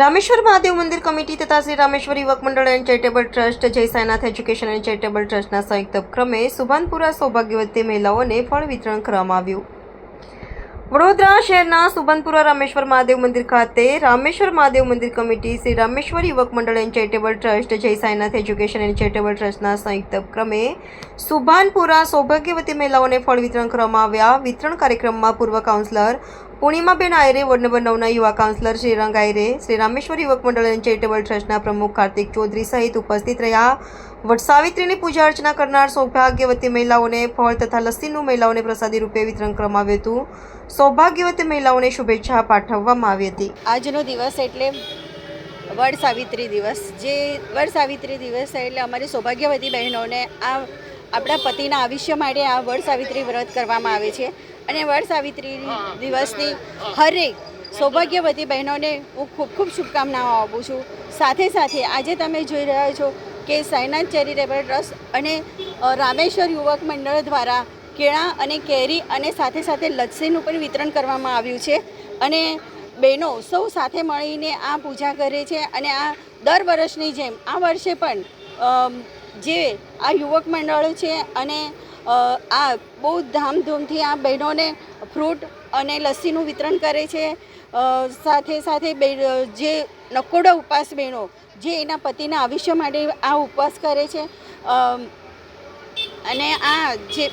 રામેશ્વર મહાદેવ મંદિર કમિટી તથા શ્રી રામેશ્વર યુવક મંડળ એન્ડ ચેરિટેબલ ટ્રસ્ટ, જય સાયનાથ એજ્યુકેશન એન્ડ ચેરિટેબલ ટ્રસ્ટના સંયુક્ત ઉપક્રમે સુભાનપુરા સૌભાગ્યવતી મહિલાઓને ફળ વિતરણ કરવામાં આવ્યું. વડોદરા શહેરના સુભાનપુરા રામેશ્વર મહાદેવ મંદિર ખાતે રામેશ્વર મહાદેવ મંદિર કમિટી, શ્રી રામેશ્વર યુવક મંડળ એન્ડ ચેરિટેબલ ટ્રસ્ટ, જય સાયનાથ એજ્યુકેશન એન્ડ ચેરિટેબલ ટ્રસ્ટના સંયુક્ત ઉપક્રમે સુભાનપુરા સૌભાગ્યવતી મહિલાઓને ફળ વિતરણ કરવામાં આવ્યા. વિતરણ કાર્યક્રમમાં પૂર્વ councillor Purnimaben Ayre ward number નવના યુવા કાઉન્સિલર શ્રીરંગ આયરે, શ્રી રામેશ્વર યુવક મંડળ અને ચેરિટેબલ ટ્રસ્ટના પ્રમુખ કાર્તિક ચૌધરી સહિત ઉપસ્થિત રહ્યા. વટસાવિત્રીની પૂજા અર્ચના કરનાર સૌભાગ્યવતી મહિલાઓને ફળ તથા લસ્સીનું મહિલાઓને પ્રસાદી રૂપે વિતરણ કરવામાં આવ્યું હતું. સૌભાગ્યવતી મહિલાઓને શુભેચ્છા પાઠવવામાં આવી હતી. આજનો દિવસ એટલે વડ સાવિત્રી દિવસ. જે વડ સાવિત્રી દિવસ એટલે અમારી સૌભાગ્યવતી બહેનોને આ આપણા પતિના આયુષ્ય માટે આ વડ સાવિત્રી વ્રત કરવામાં આવે છે. અને વડ સાવિત્રી દિવસની હરેક સૌભાગ્યવતી બહેનોને હું ખૂબ ખૂબ શુભકામનાઓ આપું છું. સાથે સાથે આજે તમે જોઈ રહ્યા છો કે સાઈનાથ ચેરિટેબલ ટ્રસ્ટ અને રામેશ્વર યુવક મંડળ દ્વારા કેળા અને કેરી અને સાથે સાથે લચ્છીનું પણ વિતરણ કરવામાં આવ્યું છે. અને બહેનો સૌ સાથે મળીને આ પૂજા કરે છે અને આ દર વર્ષની જેમ આ વર્ષે પણ જે આ યુવક મંડળ છે અને આ બહુ ધામધૂમથી આ બહેનોને ફ્રૂટ અને લસ્સીનું વિતરણ કરે છે. સાથે સાથે બે- જે નકોડા ઉપવાસ બહેનો, જે એના પતિના આયુષ્ય માટે આ ઉપવાસ કરે છે. અને આ જે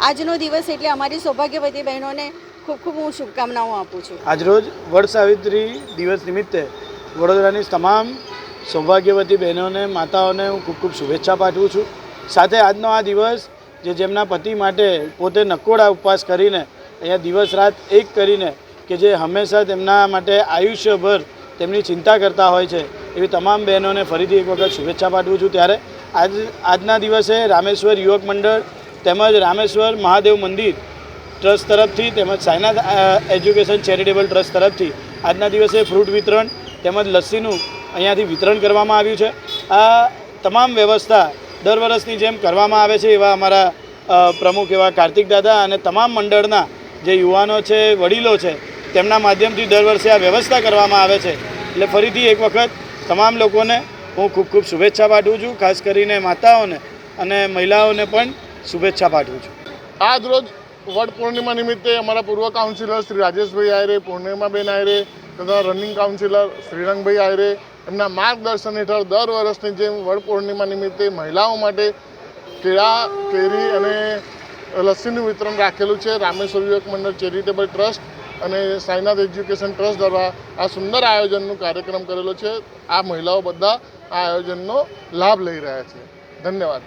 આજનો દિવસ એટલે અમારી સૌભાગ્યવતી બહેનોને ખૂબ ખૂબ હું શુભકામનાઓ આપું છું. આજરોજ વડ સાવિત્રી દિવસ નિમિત્તે વડોદરાની તમામ સૌભાગ્યવતી બહેનોને, માતાઓને હું ખૂબ ખૂબ શુભેચ્છા પાઠવું છું. સાથે આજનો આ દિવસ જે જેમના પતિ માટે પોતે નકોડા ઉપવાસ કરીને અહીંયા દિવસ રાત એક કરીને કે જે હંમેશા તેમના માટે આયુષ્યભર તેમની ચિંતા કરતા હોય છે, એવી તમામ બહેનોને ફરીથી એક વખત શુભેચ્છા પાઠવું છું. ત્યારે આજ, આજના દિવસે રામેશ્વર યુવક મંડળ તેમજ રામેશ્વર મહાદેવ મંદિર ટ્રસ્ટ તરફથી તેમજ સાયનાથ એજ્યુકેશન ચેરિટેબલ ટ્રસ્ટ તરફથી આજના દિવસે ફ્રૂટ વિતરણ તેમજ લસ્સીનું અહીંયાથી વિતરણ કરવામાં આવ્યું છે. આ તમામ વ્યવસ્થા દર વર્ષની જેમ કરવામાં આવે છે એવા અમારા પ્રમુખ એવા કાર્તિક દાદા અને તમામ મંડળના જે યુવાનો છે, વડીલો છે, તેમના માધ્યમથી દર વર્ષે આ વ્યવસ્થા કરવામાં આવે છે. એટલે ફરીથી એક વખત તમામ લોકોને હું ખૂબ ખૂબ શુભેચ્છા પાઠવું છું, ખાસ કરીને માતાઓને અને મહિલાઓને પણ શુભેચ્છા પાઠવું છું. આજ રોજ વડ પૂર્ણિમા નિમિત્તે અમારા પૂર્વ કાઉન્સિલર શ્રી રાજેશભાઈ આયરે, પૂર્ણિમાબેન આયરે તથા રનિંગ કાઉન્સિલર શ્રીરંગભાઈ આયરે એમના માર્ગદર્શન હેઠળ દર વર્ષની જેમ વડ પૂર્ણિમા નિમિત્તે મહિલાઓ માટે કેળા, કેરી અને લસ્સીનું વિતરણ રાખેલું છે. રામેશ્વર યુવક મંડળ ચેરિટેબલ ટ્રસ્ટ અને સાઈનાથ એજ્યુકેશન ટ્રસ્ટ દ્વારા આ સુંદર આયોજનનો કાર્યક્રમ કરેલો છે. આ મહિલાઓ બધા આ આયોજનનો લાભ લઈ રહ્યા છે. ધન્યવાદ.